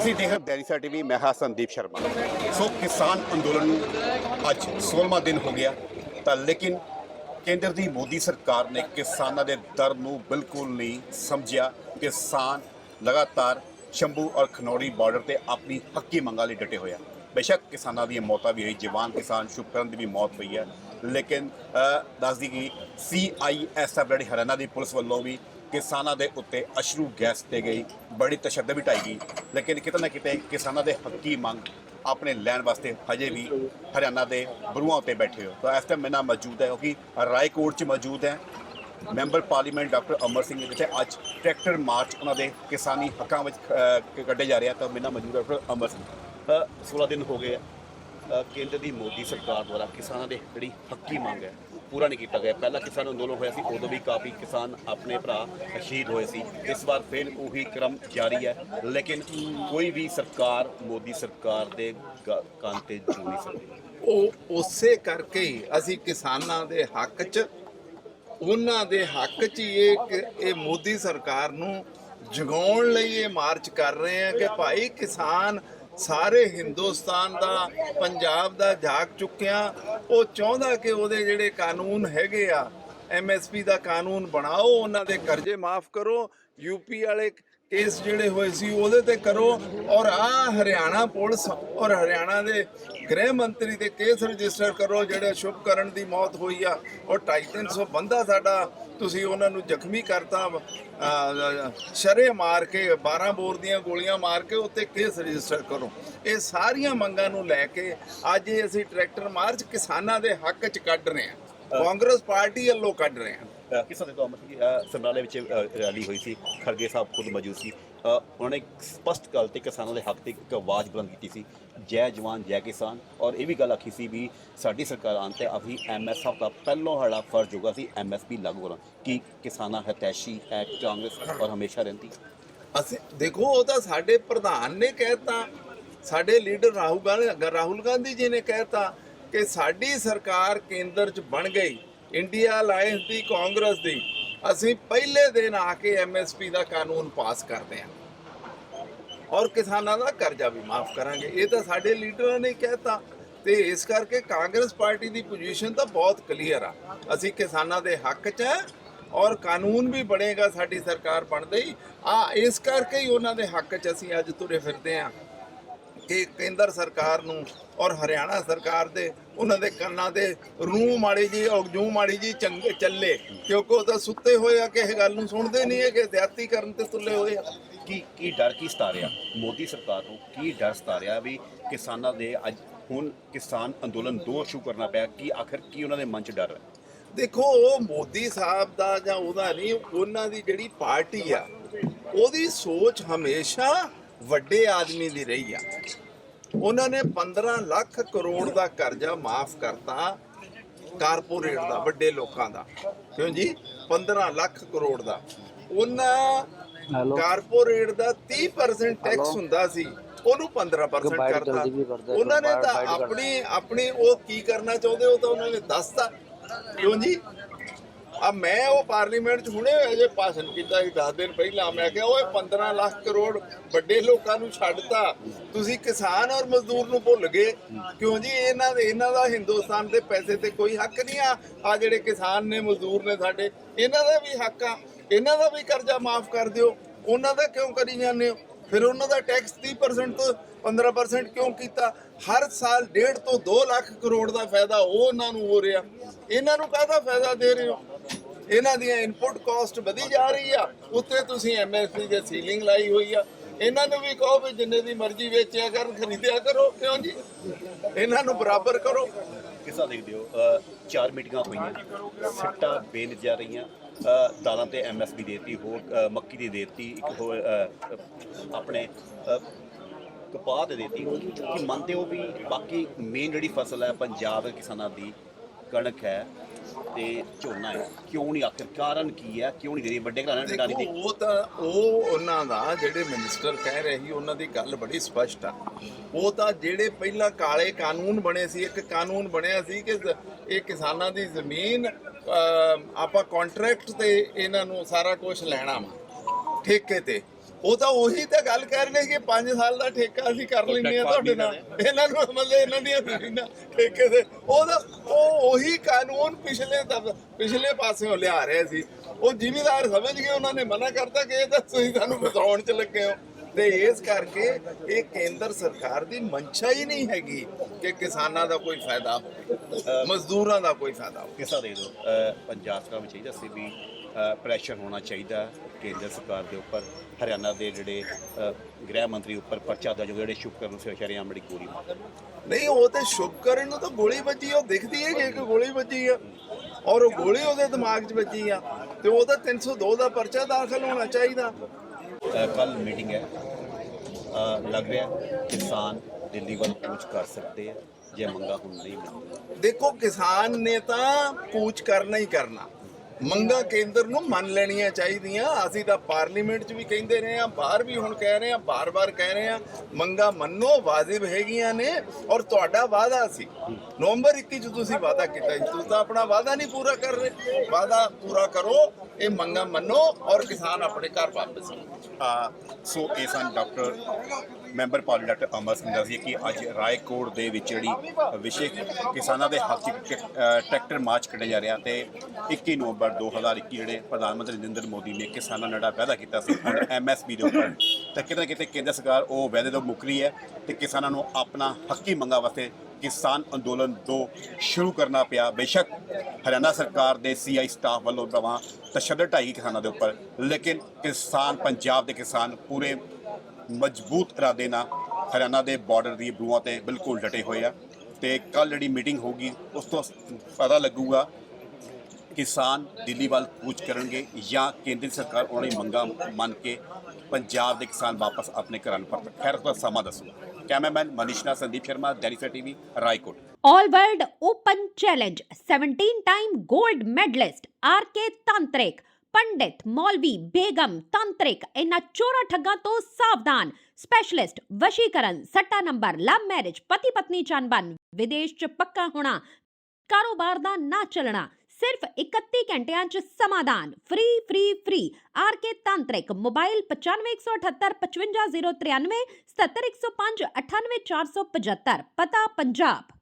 ਤੁਸੀਂ ਦੇਖ ਰਹੇ ਡੈਰੀਸਾ ਟੀਵੀ ਮੈਂ ਹਾਂ ਸੰਦੀਪ ਸ਼ਰਮਾ। ਸੋ ਕਿਸਾਨ ਅੰਦੋਲਨ ਨੂੰ ਅੱਜ 16ਵਾਂ ਦਿਨ ਹੋ ਗਿਆ ਤਾਂ ਲੇਕਿਨ ਕੇਂਦਰ ਦੀ ਮੋਦੀ ਸਰਕਾਰ ਨੇ ਕਿਸਾਨਾਂ ਦੇ ਦਰਦ ਨੂੰ ਬਿਲਕੁਲ ਨਹੀਂ ਸਮਝਿਆ। ਕਿਸਾਨ ਲਗਾਤਾਰ ਸ਼ੰਭੂ ਔਰ ਖਨੌਰੀ ਬਾਰਡਰ ਤੇ ਆਪਣੀ ਹੱਕੀ ਮੰਗਾਂ ਲਈ ਡਟੇ ਹੋਏ ਆ। ਬੇਸ਼ੱਕ ਕਿਸਾਨਾਂ ਦੀਆਂ ਮੌਤਾਂ ਵੀ ਹੋਈ ਜਵਾਨ ਕਿਸਾਨ ਸ਼ੁਭਕਰਨ ਦੀ ਵੀ ਮੌਤ ਹੋਈ ਹੈ ਲੇਕਿਨ ਦੱਸਦੀ ਕਿ ਸੀਆਈਐਸਐਫ ਜਿਹੜੀ ਹਰਿਆਣਾ ਦੀ ਪੁਲਿਸ ਵੱਲੋਂ ਵੀ ਕਿਸਾਨਾਂ ਦੇ ਉੱਤੇ ਅਸ਼ਰੂ ਗੈਸ ਤੇ ਗਈ ਬੜੀ ਤਸ਼ੱਦਦ ਵੀ ਢਾਈ ਗਈ। ਲੇਕਿਨ ਕਿਤੇ ਨਾ ਕਿਤੇ ਕਿਸਾਨਾਂ ਦੇ ਹੱਕੀ ਮੰਗ ਆਪਣੇ ਲੈਣ ਵਾਸਤੇ ਹਜੇ ਵੀ ਹਰਿਆਣਾ ਦੇ ਬਰੂਆਂ ਉੱਤੇ ਬੈਠੇ ਹੋ। ਤਾਂ ਇਸ ਟਾਈਮ ਮੇਰੇ ਨਾਲ ਮੌਜੂਦ ਹੈ ਕਿਉਂਕਿ ਰਾਏਕੋਟ 'ਚ ਮੌਜੂਦ ਹੈ। Member parliament doctor Amar Singh ਜਿੱਥੇ ਅੱਜ ਟਰੈਕਟਰ ਮਾਰਚ ਉਹਨਾਂ ਦੇ ਕਿਸਾਨੀ ਹੱਕਾਂ ਵਿੱਚ ਕੱਢੇ ਜਾ ਰਿਹਾ ਤਾਂ ਮੇਰੇ ਮੌਜੂਦ ਡਾਕਟਰ ਅਮਰ ਸਿੰਘ। ਅ, 16 ਦਿਨ ਹੋ ਗਏ ਆ। ਕੇਂਦਰ ਦੀ ਮੋਦੀ ਸਰਕਾਰ ਦੁਆਰਾ ਕਿਸਾਨਾਂ ਦੇ ਜਿਹੜੀ ਹੱਕੀ ਮੰਗ ਹੈ ਪੂਰਾ ਨਹੀਂ ਕੀਤਾ ਗਿਆ। ਪਹਿਲਾਂ ਕਿਸਾਨ ਅੰਦੋਲਨ ਹੋਇਆ ਸੀ, ਉਦੋਂ ਵੀ ਕਾਫੀ ਕਿਸਾਨ ਆਪਣੇ ਭਰਾ ਸ਼ਹੀਦ ਹੋਏ ਸੀ। ਇਸ ਵਾਰ ਫਿਰ ਉਹੀ ਕ੍ਰਮ ਜਾਰੀ ਹੈ, ਲੇਕਿਨ ਕੋਈ ਵੀ ਸਰਕਾਰ, ਮੋਦੀ ਸਰਕਾਰ ਦੇ ਗ- ਕੰਨ ਤੇ ਜੂ ਨਹੀਂ ਸਕਦੀ। ਉਹ ਉਸੇ ਕਰਕੇ ਹੀ ਅਸੀਂ ਕਿਸਾਨਾਂ ਦੇ ਹੱਕ 'ਚ, ਉਹਨਾਂ ਦੇ ਹੱਕ 'ਚ ਹੀ ਇਹ ਇਹ ਮੋਦੀ ਸਰਕਾਰ ਨੂੰ ਜਗਾਉਣ ਲਈ ਇਹ ਮਾਰਚ ਕਰ ਰਹੇ ਆ ਕਿ ਭਾਈ ਕਿਸਾਨ ਸਾਰੇ ਹਿੰਦੁਸਤਾਨ ਦਾ, ਪੰਜਾਬ ਦਾ ਜਾਗ ਚੁੱਕਿਆ। ਉਹ ਚਾਹੁੰਦਾ ਕਿ ਉਹਦੇ ਜਿਹੜੇ ਕਾਨੂੰਨ ਹੈਗੇ ਆ ਐਮਐਸਪੀ ਦਾ ਕਾਨੂੰਨ ਬਣਾਓ, ਉਹਨਾਂ ਦੇ ਕਰਜ਼ੇ ਮਾਫ ਕਰੋ ਯੂਪੀ ਵਾਲੇ ਕੇਸ ਜਿਹੜੇ ਹੋਏ ਸੀ ਉਹਦੇ ਤੇ ਕਰੋ। ਔਰ ਆ ਹਰਿਆਣਾ ਪੁਲਿਸ ਔਰ ਹਰਿਆਣਾ ਦੇ ਗ੍ਰਹਿ ਮੰਤਰੀ ਦੇ ਕੇਸ ਰਜਿਸਟਰ ਕਰੋ ਜਿਹੜੇ ਸ਼ੁਭਕਰਨ ਦੀ ਮੌਤ ਹੋਈ ਆ। ਔਰ 250 ਬੰਦਾ ਸਾਡਾ ਤੁਸੀਂ ਉਹਨਾਂ ਨੂੰ ਜ਼ਖਮੀ ਕਰਤਾ। ਸ਼ਰੇ ਮਾਰ ਕੇ 12 ਬੋਰ ਦੀਆਂ ਗੋਲੀਆਂ ਮਾਰ ਕੇ ਉੱਤੇ ਕੇਸ ਰਜਿਸਟਰ ਕਰੋ। ਇਹ ਸਾਰੀਆਂ ਮੰਗਾਂ ਨੂੰ ਲੈ ਕੇ ਅੱਜ ਅਸੀਂ ਟਰੈਕਟਰ ਮਾਰਚ ਕਿਸਾਨਾਂ ਦੇ ਹੱਕ 'ਚ ਕੱਢ ਰਹੇ ਹਾਂ। ਕਾਂਗਰਸ ਪਾਰਟੀ ਵੱਲੋਂ ਕੱਢ ਰਹੇ ਹਾਂ। ਕਿਸਾਂ ਦੇ ਤੋਂ ਅਮਰ ਸਿੰਘ ਸਮਰਾਲੇ ਵਿੱਚ ਰੈਲੀ ਹੋਈ ਸੀ ਖਰਗੇ ਸਾਹਿਬ ਖੁਦ ਮੌਜੂਦ ਸੀ। ਉਹਨਾਂ ਨੇ ਇੱਕ ਸਪਸ਼ਟ ਗੱਲ ਤੇ ਕਿਸਾਨਾਂ ਦੇ ਹੱਕ ਤੇ ਇੱਕ ਆਵਾਜ਼ ਬੁਲੰਦ ਕੀਤੀ ਸੀ, ਜੈ ਜਵਾਨ, ਜੈ ਕਿਸਾਨ। ਔਰ ਇਹ ਵੀ ਗੱਲ ਆਖੀ ਸੀ ਵੀ ਸਾਡੀ ਸਰਕਾਰ ਆਉਣ ਤੇ ਅਭੀ ਐਮਐਸਐਫ ਦਾ ਪਹਿਲੋਂ ਸਾਡਾ ਫਰਜ਼ ਹੋਗਾ ਸੀ ਐਮਐਸਪੀ ਲਾਗੂ ਕਰਾਂ ਕਿ ਕਿਸਾਨਾਂ ਹਤੈਸ਼ੀ ਹੈ, ਕਾਂਗਰਸ ਔਰ ਹਮੇਸ਼ਾ ਰਹਿੰਦੀ। ਅਸੀਂ, ਦੇਖੋ, ਉਹ ਤਾਂ ਸਾਡੇ ਪ੍ਰਧਾਨ ਨੇ ਕਹਿਤਾ। ਸਾਡੇ ਲੀਡਰ ਰਾਹੁਲ ਗਾਂਧੀ ਰਾਹੁਲ ਗਾਂਧੀ ਜੀ ਨੇ ਕਹਿਤਾ ਕਿ ਸਾਡੀ ਸਰਕਾਰ ਕੇਂਦਰ 'ਚ ਬਣ ਗਈ। ਇੰਡੀਆ ਅਲਾਈਅੰਸ ਦੀ ਕਾਂਗਰਸ ਦੀ, ਅਸੀਂ ਪਹਿਲੇ ਦਿਨ ਆ ਕੇ ਐਮਐਸਪੀ ਦਾ ਕਾਨੂੰਨ ਪਾਸ ਕਰਦੇ ਹਾਂ। ਔਰ ਕਿਸਾਨਾਂ ਦਾ ਕਰਜ਼ਾ ਵੀ ਮਾਫ ਕਰਾਂਗੇ। ਇਹ ਤਾਂ ਸਾਡੇ ਲੀਡਰਾਂ ਨੇ ਹੀ ਕਹਿਤਾ। ਤੇ ਇਸ ਕਰਕੇ ਕਾਂਗਰਸ ਪਾਰਟੀ ਦੀ ਪੋਜੀਸ਼ਨ ਤਾਂ ਬਹੁਤ ਕਲੀਅਰ ਆ। ਅਸੀਂ ਕਿਸਾਨਾਂ ਦੇ ਹੱਕ 'ਚ ਹੈ ਔਰ ਕਾਨੂੰਨ ਵੀ ਬਣੇਗਾ, ਸਾਡੀ ਸਰਕਾਰ ਬਣਦੇ ਹੀ। ਆ, ਇਸ ਕਰਕੇ ਹੀ ਉਹਨਾਂ ਦੇ ਹੱਕ 'ਚ ਅਸੀਂ ਅੱਜ ਤੁਰੇ ਫਿਰਦੇ ਆ ਕਿ ਕੇਂਦਰ ਸਰਕਾਰ ਨੂੰ ਔਰ ਹਰਿਆਣਾ ਸਰਕਾਰ ਦੇ ਉਹਨਾਂ ਦੇ ਕੰਨਾਂ ਦੇ ਰੂਹ ਮਾੜੀ ਜੀ ਔਰ ਜੂ ਮਾੜੀ ਜੀ ਚੰਗੇ ਚੱਲੇ। ਕਿਉਂਕਿ ਉਹ ਤਾਂ ਸੁੱਤੇ ਹੋਏ ਆ ਕਿ ਇਹ ਗੱਲ ਨੂੰ ਸੁਣਦੇ ਨਹੀਂ ਹੈ ਕਿ ਜ਼ਿਆਦਤੀ ਕਰਨ ਤੇ ਤੁੱਲੇ ਹੋਏ ਆ। ਕੀ ਕੀ ਡਰ ਕੀ ਸਤਾ ਰਿਹਾ ਮੋਦੀ ਸਰਕਾਰ ਨੂੰ? ਕੀ ਡਰ ਸਤਾ ਰਿਹਾ ਵੀ ਕਿਸਾਨਾਂ ਦੇ ਅੱਜ ਹੁਣ ਕਿਸਾਨ ਅੰਦੋਲਨ ਦੋ ਸ਼ੁਰੂ ਕਰਨਾ ਪਿਆ ਕੀ ਆਖਰ ਕੀ ਉਹਨਾਂ ਦੇ ਮਨ 'ਚ ਡਰ ਹੈ? ਦੇਖੋ ਉਹ ਮੋਦੀ ਸਾਹਿਬ ਦਾ ਜਾਂ ਉਹਦਾ ਨਹੀਂ ਉਹਨਾਂ ਦੀ ਜਿਹੜੀ ਪਾਰਟੀ ਆ ਉਹਦੀ ਸੋਚ ਹਮੇਸ਼ਾ ਵੱਡੇ ਆਦਮੀ ਦੀ ਰਹੀ ਆ। ਉਹਨਾਂ ਨੇ 15 ਲੱਖ ਕਰੋੜ ਦਾ ਕਰਜ਼ਾ ਮਾਫ ਕਰਤਾ ਕਾਰਪੋਰੇਟ ਦਾ ਵੱਡੇ ਲੋਕਾਂ ਦਾ। ਕਿਉਂ ਜੀ? 15 ਲੱਖ ਕਰੋੜ ਦਾ। ਉਹਨਾਂ ਕਾਰਪੋਰੇਟ ਦਾ 30% ਟੈਕਸ ਹੁੰਦਾ ਸੀ ਉਹਨੂੰ 15% ਬਾਈਟ ਕਰਤਾ। ਉਹਨਾਂ ਨੇ ਤਾਂ। ਆਪਣੀ ਆਪਣੀ ਉਹ ਕੀ ਕਰਨਾ ਚਾਹੁੰਦੇ ਉਹ ਤਾਂ ਉਹਨਾਂ ਨੇ ਦੱਸਤਾ। ਕਿਉਂ ਜੀ? ਆ ਮੈਂ ਉਹ ਪਾਰਲੀਮੈਂਟ 'ਚ ਹੁਣੇ ਅਜੇ ਭਾਸ਼ਣ ਕੀਤਾ ਸੀ 10 ਦਿਨ ਪਹਿਲਾਂ। ਮੈਂ ਕਿਹਾ, ਓਏ 15 ਲੱਖ ਕਰੋੜ ਵੱਡੇ ਲੋਕਾਂ ਨੂੰ ਛੱਡਤਾ। ਤੁਸੀਂ ਕਿਸਾਨ ਔਰ ਮਜ਼ਦੂਰ ਨੂੰ ਭੁੱਲ ਗਏ। ਕਿਉਂ ਜੀ, ਇਹਨਾਂ ਦੇ ਇਹਨਾਂ ਦਾ ਹਿੰਦੁਸਤਾਨ ਦੇ ਪੈਸੇ ਤੇ ਕੋਈ ਹੱਕ ਨਹੀਂ ਆ। ਆ ਜਿਹੜੇ ਕਿਸਾਨ ਨੇ, ਮਜ਼ਦੂਰ ਨੇ ਸਾਡੇ, ਇਹਨਾਂ ਦਾ ਵੀ ਹੱਕ ਆ। ਇਹਨਾਂ ਦਾ ਵੀ ਕਰਜ਼ਾ ਮਾਫ ਕਰ ਦਿਓ। ਉਹਨਾਂ ਦਾ ਕਿਉਂ ਕਰੀ ਜਾਂਦੇ ਹੋ? ਫਿਰ ਉਹਨਾਂ ਦਾ ਟੈਕਸ 30% ਤੋਂ 15% ਕਿਉਂ ਕੀਤਾ? ਹਰ ਸਾਲ 1.5 ਤੋਂ 2 ਲੱਖ ਕਰੋੜ ਦਾ ਫਾਇਦਾ ਉਹ ਉਹਨਾਂ ਨੂੰ ਹੋ ਰਿਹਾ। ਇਹਨਾਂ ਨੂੰ ਕਾਹਦਾ ਫਾਇਦਾ ਦੇ ਰਹੇ ਹੋ? ਇਹਨਾਂ ਦੀਆਂ ਇਨਪੁਟ ਕਾਸਟ ਵਧੀ ਜਾ ਰਹੀ ਆ। ਉੱਤੇ ਤੁਸੀਂ ਐਮਐਸਪੀ ਦੇ ਸੀਲਿੰਗ ਲਾਈ ਹੋਈ ਆ। ਇਹਨਾਂ ਨੂੰ ਵੀ ਕਹੋ ਵੀ ਜਿੰਨੇ ਦੀ ਮਰਜ਼ੀ ਵੇਚਿਆ ਕਰਨ, ਖਰੀਦਿਆ ਕਰੋ, ਕਿਉਂ ਜੀ? ਇਹਨਾਂ ਨੂੰ ਬਰਾਬਰ ਕਰੋ। ਕਿਸਾ ਦੇਖਦੇ ਹੋ? ਚਾਰ ਮੀਟਿੰਗਾਂ ਹੋਈਆਂ, ਸਿੱਟਾ ਬੇਨ ਜਾ ਰਹੀਆਂ ਦਾਲਾਂ ਤੇ ਐਮਐਸਪੀ ਦੇਤੀ, ਹੋਰ ਮੱਕੀ ਦੀ ਦੇਤੀ, ਇੱਕ ਹੋਰ ਆਪਣੇ ਕਪਾਹ ਤੇ ਦੇਤੀ। ਕਿ ਮੰਨਦੇ ਹੋ ਵੀ ਬਾਕੀ ਮੇਨ ਜਿਹੜੀ ਫਸਲ ਹੈ ਪੰਜਾਬ ਦੇ ਕਿਸਾਨਾਂ ਦੀ ਕਣਕ ਹੈ ਤੇ ਝੋਨਾ ਹੈ। ਕਿਉਂ ਨਹੀਂ? ਆਖਿਰ ਕਾਰਨ ਕੀ ਹੈ? ਕਿਉਂ ਨਹੀਂ ਦੇ ਰਹੀ? ਵੱਡੇ ਘਰਾਣੇ ਨੇ ਡਾਲੀ ਦੇਖੋ ਦੀ ਉਹ ਤਾਂ ਉਹ ਉਹਨਾਂ ਦਾ ਜਿਹੜੇ ਮਿਨਿਸਟਰ ਕਹਿ ਰਹੇ ਸੀ ਉਹਨਾਂ ਦੀ ਗੱਲ ਬੜੀ ਸਪਸ਼ਟ ਆ। ਉਹ ਤਾਂ ਜਿਹੜੇ ਪਹਿਲਾਂ ਕਾਲੇ ਕਾਨੂੰਨ ਬਣੇ ਸੀ ਇੱਕ ਕਾਨੂੰਨ ਬਣਿਆ ਸੀ ਕਿ ਜ਼- ਇਹ ਕਿਸਾਨਾਂ ਦੀ ਜ਼ਮੀਨ ਅਹ, ਆਪਾਂ ਕੰਟਰੈਕਟ ਤੇ ਇਹਨਾਂ ਨੂੰ ਸਾਰਾ ਕੁਝ ਲੈਣਾ ਵਾ ਠੇਕੇ ਤੇ। ਉਹ ਤਾਂ ਉਹੀ ਤਾਂ ਗੱਲ ਕਰ ਰਹੇ ਕਿ 5 ਸਾਲ ਦਾ ਠੇਕਾ ਅਸੀਂ ਕਰ ਲੈਂਦੇ ਆ ਤੁਹਾਡੇ ਨਾਲ। ਇਹਨਾਂ ਨੂੰ ਮਤਲਬ ਇਹਨਾਂ ਦੀਆਂ ਜ਼ਮੀਨਾਂ ਠੇਕੇ ਦੇ ਉਹਦਾ ਉਹ ਉਹੀ ਕਾਨੂੰਨ ਪਿਛਲੇ ਪਿਛਲੇ ਪਾਸਿਓਂ ਲਿਆ ਰਹੇ ਸੀ। ਉਹ ਜ਼ਿਮੀਦਾਰ ਸਮਝ ਗਏ ਉਹਨਾਂ ਨੇ ਮਨਾ ਕਰਤਾ ਕਿ ਇਹ ਤਾਂ ਤੁਸੀਂ ਸਾਨੂੰ ਬਤਾਉਣ ਚ ਲੱਗੇ ਹੋ। ਤੇ ਇਸ ਕਰਕੇ ਇਹ ਕੇਂਦਰ ਸਰਕਾਰ ਦੀ ਮਨਸ਼ਾ ਹੀ ਨਹੀਂ ਹੈਗੀ ਕਿ ਕਿਸਾਨਾਂ ਦਾ ਕੋਈ ਫਾਇਦਾ ਹੋਵੇ ਮਜ਼ਦੂਰਾਂ ਦਾ ਕੋਈ ਫਾਇਦਾ ਹੋਵੇ। ਕਿਸਾ ਦੇ ਅ, ਪੰਜਾਬ ਸਰਕਾਰ ਨੂੰ ਚਾਹੀਦਾ ਸੀ ਵੀ ਪ੍ਰੈਸ਼ਰ ਹੋਣਾ ਚਾਹੀਦਾ ਕੇਂਦਰ ਸਰਕਾਰ ਦੇ ਉੱਪਰ ਹਰਿਆਣਾ ਦੇ ਜਿਹੜੇ ਗ੍ਰਹਿ ਮੰਤਰੀ ਉੱਪਰ ਪਰਚਾ ਦਰਜ ਜਿਹੜੇ ਸ਼ੁਕਰਨ ਸੇ ਸ਼ਰਿਆਮ ਬੜੀ ਗੋਲੀ ਮਾਰ ਨਹੀਂ ਉਹ ਤੇ ਸ਼ੁਕਰਨ ਨੂੰ ਤਾਂ ਗੋਲੀ ਵੱਜੀ ਉਹ ਦਿਖਦੀ ਹੈ ਕਿ ਇੱਕ ਗੋਲੀ ਵੱਜੀ ਆ। ਔਰ ਉਹ ਗੋਲੀ ਉਹਦੇ ਦਿਮਾਗ 'ਚ ਵੱਜੀ ਆ ਤੇ ਉਹਦਾ 302 ਦਾ ਪਰਚਾ ਦਾਖਲ ਹੋਣਾ ਚਾਹੀਦਾ। ਕੱਲ ਮੀਟਿੰਗ ਹੈ। ਲੱਗ ਰਿਹਾ ਕਿਸਾਨ ਦਿੱਲੀ ਵੱਲ ਕੂਚ ਕਰ ਸਕਦੇ ਆ ਜੇ ਮੰਗਾ ਹੁਣ ਨਹੀਂ ਦੇਖੋ ਕਿਸਾਨ ਨੇ ਤਾਂ ਕੂਚ ਕਰਨਾ ਹੀ ਕਰਨਾ। ਮੰਗਾ ਕੇਂਦਰ ਨੂੰ ਮੰਨ ਲੈਣੀਆਂ ਚਾਹੀਦੀਆਂ। ਅਸੀਂ ਤਾਂ ਪਾਰਲੀਮੈਂਟ 'ਚ ਵੀ ਕਹਿੰਦੇ ਰਹੇ ਆ ਬਾਹਰ ਵੀ ਹੁਣ ਕਹਿ ਰਹੇ ਆ ਬਾਰ-ਬਾਰ ਕਹਿ ਰਹੇ ਆ ਮੰਗਾ ਮੰਨੋ, ਵਾਜਿਬ ਹੈਗੀਆਂ ਨੇ ਔਰ ਤੁਹਾਡਾ ਵਾਅਦਾ ਸੀ। ਨਵੰਬਰ 21 ਚ ਤੁਸੀਂ ਵਾਅਦਾ ਕੀਤਾ ਸੀ। ਤੁਸੀਂ ਤਾਂ ਆਪਣਾ ਵਾਅਦਾ ਨਹੀਂ ਪੂਰਾ ਕਰ ਰਹੇ। ਵਾਅਦਾ ਪੂਰਾ ਕਰੋ। ਇਹ ਮੰਗਾਂ ਮੰਨੋ ਔਰ ਕਿਸਾਨ ਆਪਣੇ ਘਰ ਵਾਪਸ ਆਉਣ। ਸੋ ਇਹ ਸਨ doctor member parliament doctor Amar Singh ਦੱਸਿਆ ਕਿ ਅੱਜ ਰਾਏਕੋਟ ਦੇ ਵਿੱਚ ਜਿਹੜੀ ਵਿਸ਼ੇਸ਼ ਕਿਸਾਨਾਂ ਦੇ ਹੱਕ ਟਰੈਕਟਰ ਮਾਰਚ ਕੱਢਿਆ ਜਾ ਰਿਹਾ ਤੇ 21 ਨਵੰਬਰ 2021 ਜਿਹੜੇ ਪ੍ਰਧਾਨ ਮੰਤਰੀ ਨਰਿੰਦਰ ਮੋਦੀ ਨੇ ਕਿਸਾਨਾਂ ਨਾਲ ਜਿਹੜਾ ਵਾਅਦਾ ਕੀਤਾ ਸੀ ਹੁਣ ਐਮਐਸਪੀ ਦੇ ਉੱਪਰ। ਤਾਂ ਕਿਤੇ ਨਾ ਕਿਤੇ ਕੇਂਦਰ ਸਰਕਾਰ ਉਹ ਵਾਅਦੇ ਤੋਂ ਮੁੱਕਰੀ ਹੈ ਤੇ ਕਿਸਾਨਾਂ ਨੂੰ ਆਪਣਾ ਹੱਕੀ ਮੰਗਾਂ ਵਾਸਤੇ ਕਿਸਾਨ ਅੰਦੋਲਨ ਤੋਂ ਸ਼ੁਰੂ ਕਰਨਾ ਪਿਆ। ਬੇਸ਼ੱਕ ਹਰਿਆਣਾ ਸਰਕਾਰ ਦੇ ਸੀਆਈ ਸਟਾਫ ਵੱਲੋਂ ਦਵਾ ਤਸ਼ੱਦਦ ਢਾਈ ਕਿਸਾਨਾਂ ਦੇ ਉੱਪਰ, ਲੇਕਿਨ ਕਿਸਾਨ ਪੰਜਾਬ ਦੇ ਕਿਸਾਨ ਪੂਰੇ ਮਜ਼ਬੂਤ ਇਰਾਦੇ ਨਾਲ ਹਰਿਆਣਾ ਦੇ ਬਾਰਡਰ ਦੀ ਬਰੂਆਂ ਤੇ ਬਿਲਕੁਲ ਡਟੇ ਹੋਏ ਆ ਤੇ ਕੱਲ ਜਿਹੜੀ ਮੀਟਿੰਗ ਹੋਗੀ ਉਸ ਤੋਂ ਪਤਾ ਲੱਗੂਗਾ ਕਿਸਾਨ ਦਿੱਲੀ ਵੱਲ ਕੂਚ ਕਰਨਗੇ ਜਾਂ ਕੇਂਦਰੀ ਸਰਕਾਰ ਉਹਨਾਂ ਦੀ ਮੰਗਾਂ ਮੰਨ ਕੇ ਪੰਜਾਬ ਦੇ ਕਿਸਾਨ ਵਾਪਸ ਆਪਣੇ ਘਰਾਂ ਨੂੰ ਪਰਤ ਖੈਰ ਦਾ ਸਮਾਂ ਦੱਸੂਗਾ। ਕੈਮਰਾਮੈਨ ਮਨੀਸ਼ ਨਾਲ Sandeep Sharma, Dainik TV, Raikot. All World Open Challenge 17 time gold medalist RK Tantrik pandit maulvi begum tantrik ਇਹਨਾਂ ਚੋਰਾ ਠੱਗਾਂ ਤੋਂ ਸਾਵਧਾਨ ਸਪੈਸ਼ਲਿਸਟ ਵਸ਼ੀਕਰਨ, ਸੱਟਾ ਨੰਬਰ ਲਵ ਮੈਰਿਜ ਪਤੀ ਪਤਨੀ ਚੰਬਨ ਵਿਦੇਸ਼ ਚ ਪੱਕਾ ਹੋਣਾ, ਕਾਰੋਬਾਰ ਦਾ ਨਾ ਚੱਲਣਾ ਸਿਰਫ 31 ਘੰਟਿਆਂ ਚ ਸਮਾਧਾਨ free free free R K Tantrik mobile 9518 55093 77105 98475 ਪਤਾ ਪੰਜਾਬ।